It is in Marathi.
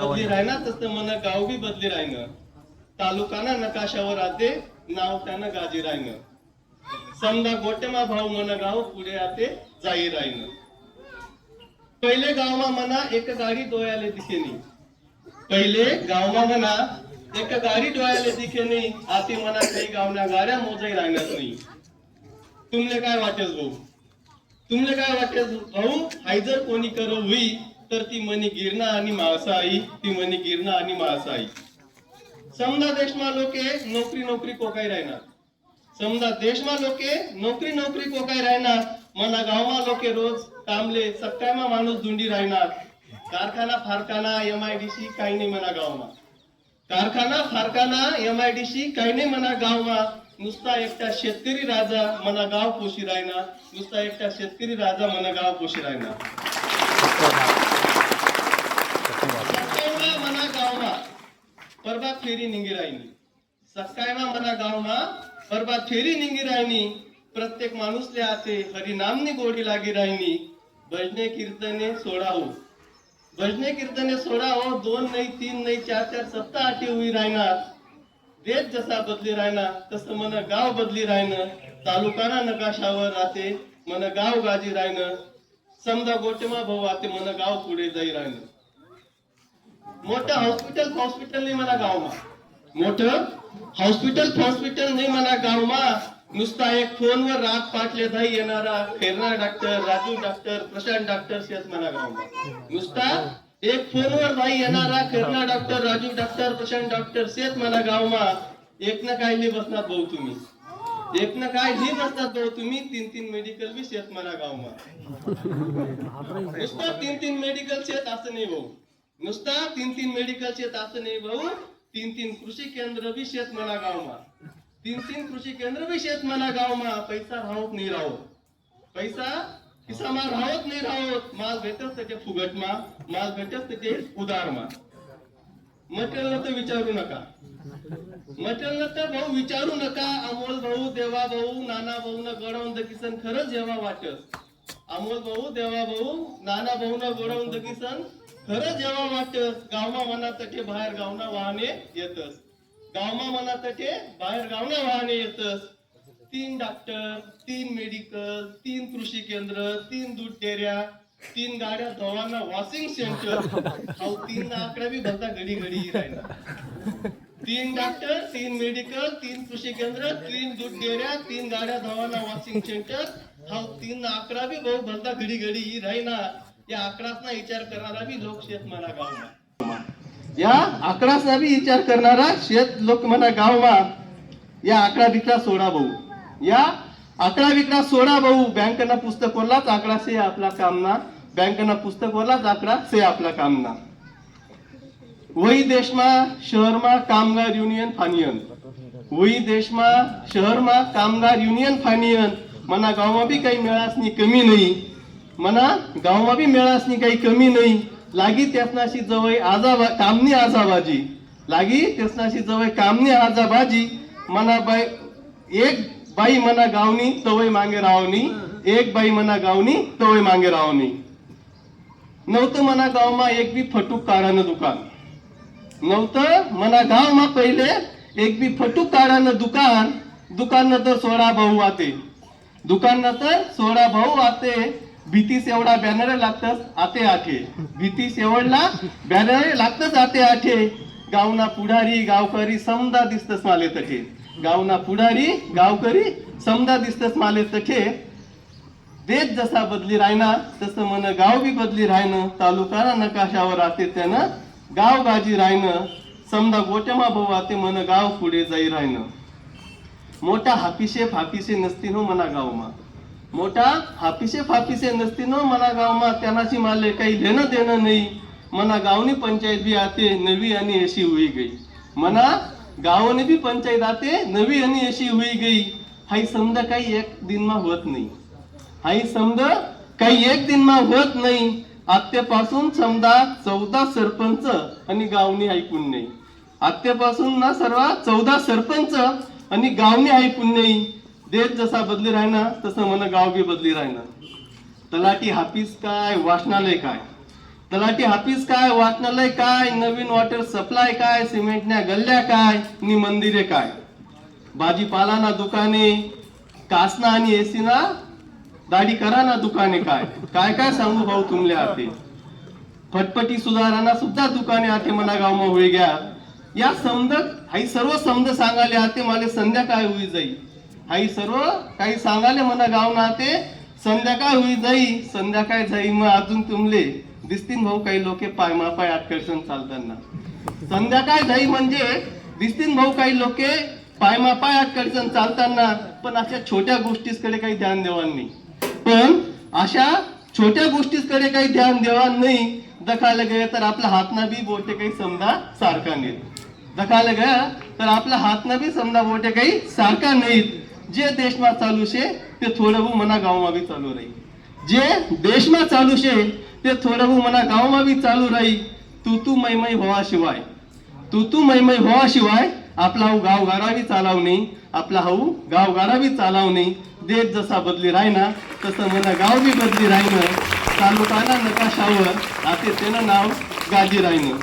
बदली राहणार तसं मन गाव बी बदली राहणं तालुकाना नकाशावर आते नाव त्यानं गाजी राहणं समजा गोटेमा भाऊ मन गाव पुढे आते जाई राहणं पहिले गावमा मना एक गाडी डोळ्याले दिसेनी. पहिले गावमा म्हणा एक गाडी डोळ्याले दिखे नाही आती मना काही गावना गाड्या मोजाई राहणार नाही. तुमले काय वाटेस भाऊ? तुमले काय वाटेस भाऊ हाय जर कोणी कर होई तर ती मनी गिरणा आणि माळसा आई ती मनी गिरणा आणि माळसा आई समजा देशमा लोके नोकरी नोकरी कोकाय राहणार समजा देशमा लोके नोकरी नोकरी कोकाय राहणार मना गावमा लोके रोज कामले सकाळमा माणूस धुंडी राहणार कारखाना फारखाना एमआयडीसी काही नाही म्हणा गावमा. कारखाना फारखाना एमआयडीसी काही नाही म्हणा गावमा. नुसता एकटा शेतकरी राजा मना गाव पोशी राहणार नुसता एकटा शेतकरी राजा मना गाव पोशी राहणार सकाळमा मना गावमा परबा फेरी निंगी राहिनी सकाळमा मना गावमा परबा फेरी निंगी राहिनी प्रत्येक माणूसले आते हरी नामनी गोडी लागी राहिनी भजने कीर्तने सोडा हो भजने कीर्तने सोडा हो दोन नाही तीन नाही चार चार सत्ता आठी हुई राहणार देश जसा बदली राहणार तसं मन गाव बदली राहणं तालुकाना नकाशावर राहते मन गाव गाजी राहणं समजा गोटेमा भाऊ आते मन गाव पुढे जाई राहणं मोठं हॉस्पिटल हॉस्पिटल नाही म्हणा गावमा. मोठ हॉस्पिटल हॉस्पिटल नाही म्हणा गावमा. नुसता एक फोनवर रात पाटले धाई येणारा फेरणार doctor Raju doctor Prashant doctor Shet म्हणा गावमा. नुसता एक फोनवर धाई येणारा फेरणार doctor Raju doctor Prashant doctor Shet मला गावमा. एक ना काय नाही बसणार भाऊ तुम्ही. एक ना काय नाही बसतात भाऊ तुम्ही. तीन तीन मेडिकल बी शेत मला गावमा. नुसतं तीन तीन मेडिकल शेत असं नाही भाऊ. नुसता तीन तीन मेडिकल शेत असं नाही भाऊ. तीन तीन कृषी केंद्र बी शेत म्हणा गावमा. तीन तीन कृषी केंद्र बी शेत म्हणा गावमा. पैसा राहत नाही राहत. पैसा माल राहत नाही राहत. माल भेटत त्याचे फुगटमा. माल भेटत त्याचे उदारमा मटेरियल तर विचारू नका. मटेरियल तर भाऊ विचारू नका. अमोल भाऊ देवा भाऊ नाना भाऊ न गडवून किसन खरंच जेव्हा वाटत. अमोल भाऊ देवा भाऊ नाना भाऊ न गडवून किसन खरंच जेव्हा वाटत गावमा मनातटे बाहेर गावना वाहने येतस. गावमा मनातटे बाहेर गावना वाहने येतस. तीन डॉक्टर तीन मेडिकल तीन कृषी केंद्र तीन दूध डेऱ्या तीन गाड्या धवाना वॉशिंग सेंटर हा तीन आकडा बी भरता घडी घडी राहिला. तीन डॉक्टर तीन मेडिकल तीन कृषी केंद्र तीन दूध डेऱ्या तीन गाड्या धवांना वॉशिंग सेंटर हा तीन आकडा बी भाऊ भरता घडी घडी ही राहीना या आकडासना विचार करणारा बी लोक शेत म्हणा गावमा या आकडासना बी विचार करणारा शेत लोक म्हणा गावमा या आकडा विकला सोडा भाऊ. या आकडा विकला सोडा भाऊ. बँकना पुस्तक वरलाच आकडा से आपला कामना बँकना पुस्तक वरलाच आकडा से आपला कामना वही देशमा शहरमा कामगार युनियन फानियन. वही देशमा शहरमा कामगार युनियन फानियन. मना गावमा बी काही मिळासनी कमी नाही. मना गावमा बी मेळासनी काही कमी नाही लागी त्यासनाशी जवळ आजाबा कामनी आजाबाजी. लागी त्यासनाशी जवळ कामनी आजाबाजी. मना बाय एक बाई मना गावनी तवय मागे रावनी. एक बाई मना गावनी तवय मागे रावनी. नव्हतं मना गावमा एक बी फटूक काढानं दुकान. नव्हतं मना गावमा पहिले एक बी फटूक काढानं दुकान. दुकान तर सोळा भाऊ आते दुकान तर सोळा भाऊ आते. भीतीस एवढा बॅनर लागतच आते आठे. भीती एवढला बॅनर लागतच आते आठे. गावना पुढारी गावकरी समदा दिसतस माले तठे. गावना पुढारी गावकरी समदा दिसतस माले तठे. देश जसा बदली राहणार तसं मन गाव बी बदली राहणं तालुका नकाशावर आते त्यानं गाव गाजी राहणं समजा गोटमा भाऊ आते मन गाव पुढे जाई राहणं मोठा हापिसे फापिसे नसतीन हो मना गावमा. मोठा हापिसे फापिसे नसती हो मना गावमा. त्यानाशी माले काही देणं देणं नाही मना गावनी पंचायत बी आते नवी आणि अशी होई गई. मना गावनी बी पंचायत आते नवी आणि अशी होई गई. हाई समजा काही एक दिनमा होत नाही हाई समजा काही एक दिनमा होत नाही आत्यापासून समजा चौदा सरपंच आणि गावनी ऐकून नाही आत्यापासून ना सर्व चौदा सरपंच आणि गावनी आहे पुण्याई देश जसा बदली राहणार तसं मन गाव बी बदली राहणार तलाठी हापीस काय वाचनालय काय? तलाठी हापीस काय वाचनालय काय नवीन वॉटर सप्लाय काय सिमेंटच्या गल्ल्या काय नि मंदिरे काय? भाजीपाला ना दुकाने कासना आणि एसी ना दाढी करा ना दुकाने काय? काय काय सांगू भाऊ तुमले आते फटफटी सुधारणा सुद्धा दुकाने आते मना गावमा होई गया. या समज हाई सर्व समज सांगाले आते मला संध्याकाळ होई जाई. हाई सर्व काही सांगाले म्हणा गाव ना ते संध्याकाळ होई जाई. संध्याकाळ जाई मग अजून तुमले. दिसतील भाऊ काही लोक पायमा पाय आकर्षण चालताना. संध्याकाळ जाई म्हणजे दिसतील भाऊ काही लोक पायमा पाय आकर्षण चालताना पण अशा छोट्या गोष्टीकडे काही ध्यान देवान नाही. पण अशा छोट्या गोष्टीकडे काही ध्यान देवान नाही. दखायला गेलं तर आपला हातना बी बोटे काही समजा सारखा नाहीत दखायला गया तर आपला हातना बी समजा मोठे काही सारखा नाहीत. जे देशमा चालू शे ते थोडं बहु मना गावमा बी चालू राही जे देशमा चालू शे ते थोडं बहु मना गावमा बी चालू राही तू तू मैमय व्हावा शिवाय. तू तू मैमय व्हावा शिवाय आपला हाऊ गाव गारावी चालाव नाही आपला हाऊ गाव गारावी चालाव नाही देश जसा बदली राहिना तसं मला गाव बी बदली राहिनं. तालुकाना नकाशावर आता त्यानं नाव गाजी राहिनं.